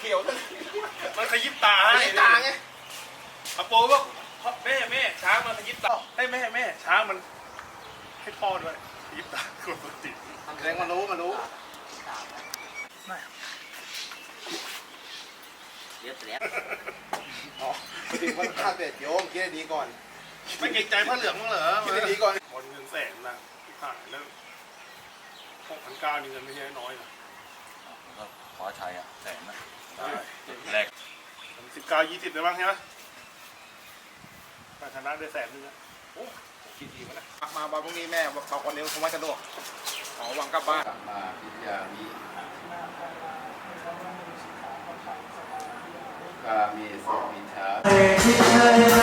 เขียวทั้งมันขยิบตาไอ้ให้ตาไงอาโปบอกแม่แม่ช้างมันขยิบตาให้แม่แม่ช้างมัน ให้พ่อด้วยขยิบตาคนปกติแสดงมันรู้มันรู้เรียบเรียบอ๋อปกติมันฆ่าเป็ดโยมคิดให้ดีก่อนไม่เกรงใจผ้าเหลืองมั้งเหรอคิดให้ดีก่อนบอลเงินแสนนะที่ขายแล้วหกพันเก้านี่เงินไม่ใช่น้อยนะก็ขอชัยอะแสนนะได้ แรกสิบเก้ายี่สิบได้บ้างใช่ไหมถ้าชนะได้แสนนึงนะโอ้คิดดีมานะมาบาพรุ่งนี้แม่บอกคนเดียวคงไม่สะดวกขอวังกลับบ้านกลับมาพิทยาวิกามีสมิชา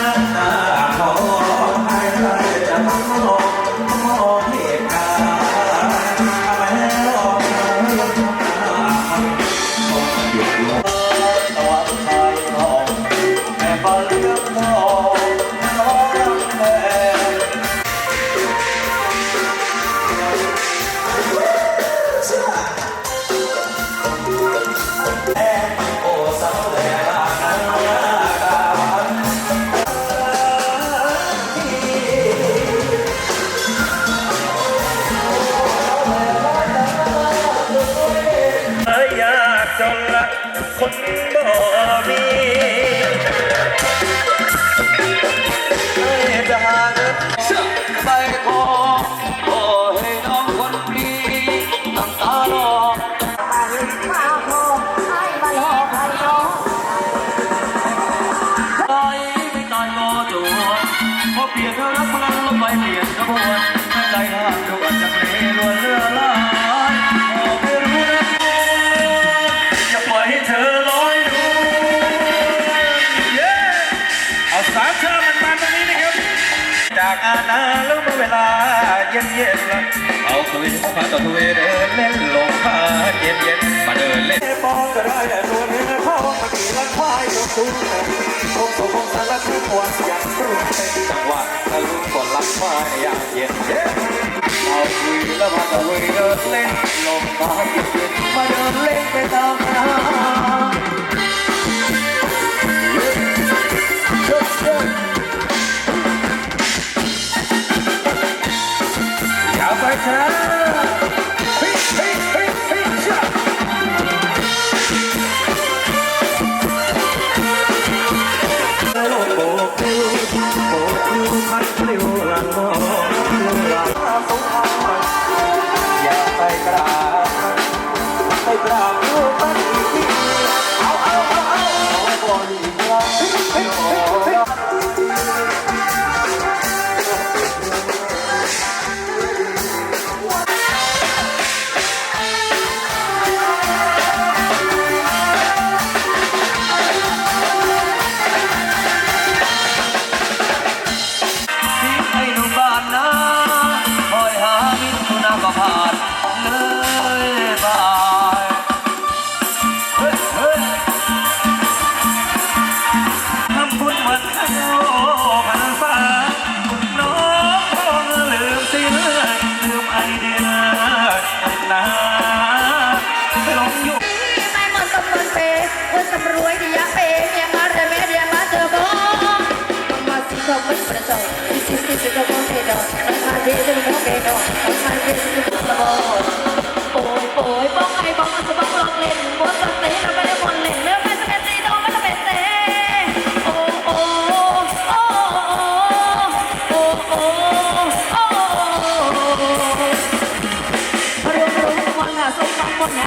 ค เวลาเย็นเย็นเอาคุยพาต่อทุยเดินเล่นลงพาเย็นเย็นมาเดินเล่นปองก็ได้ตัวเนื้อพ่อมากี่ลันควายยกตุ้งคงสมคงสารทุกวันอย่างรุ่งเป็นจังหวะทะลุบนลักควายอย่างเย็นเย็นเอาคุยแล้วพาต่อทุยเดินเล่นลงพาเย็นเย็นมาเดินเล่นไปตามทา ง สิเขาไม่ป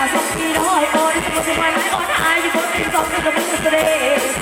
ระสบที่สิสิสิเขาไ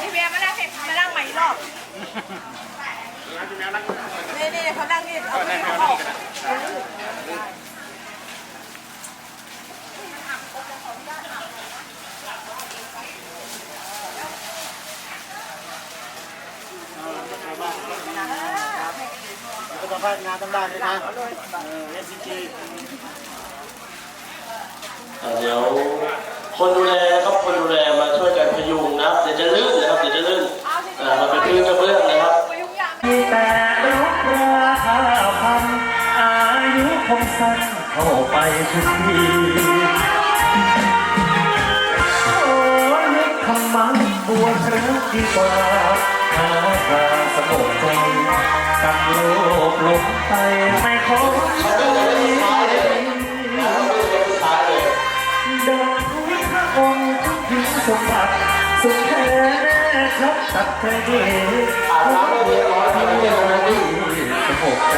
นี่เบียร์มานั่งเสร็จมานั่งใหม่อีกรอบนี่นี่เขานั่งนี่เอาไปเขาออกเดี๋ยวคนดูแลครับคนดูแลมาช่วยกันพยุงนะครับเดี๋ยวจะลื่นนะครับเดี๋ยวจะลื่นอ่ามันเป็นพื้นกระเบื้องนะครับมีแต่รบราคาพันอายุคงสั้นเข้าไปทุกทีโอ้นึกคำมันบวชรื่องดีกว่าหาทางสงบใจกับโลกลงไปไม่ขอ รับตัดใจเดีอาบน้ำเรียบร้อยที่เรียบร้อยสงบใจ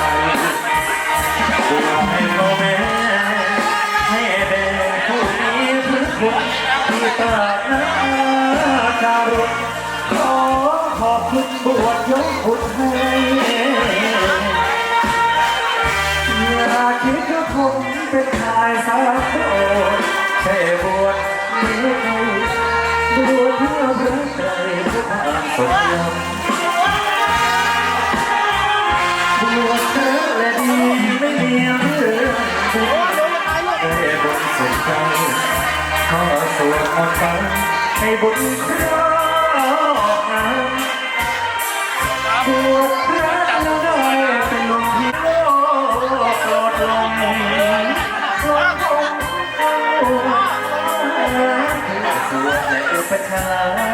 บวชให้พ่อแม่ให้แด่ผู้มีพระคุณที่ตาดน้ำการุขอขอบคุณบวชยกบุญให้อย่าคิดว่าผมเป็นชายสาวโสดแค่บวชนี้ ใจขอสวดมนต์ไปให้บุญครอบงำบวชพระแล้วได้เป็นลมที่โลกโกรธลงโลกคงเข้าสวดและอุปชฌาย์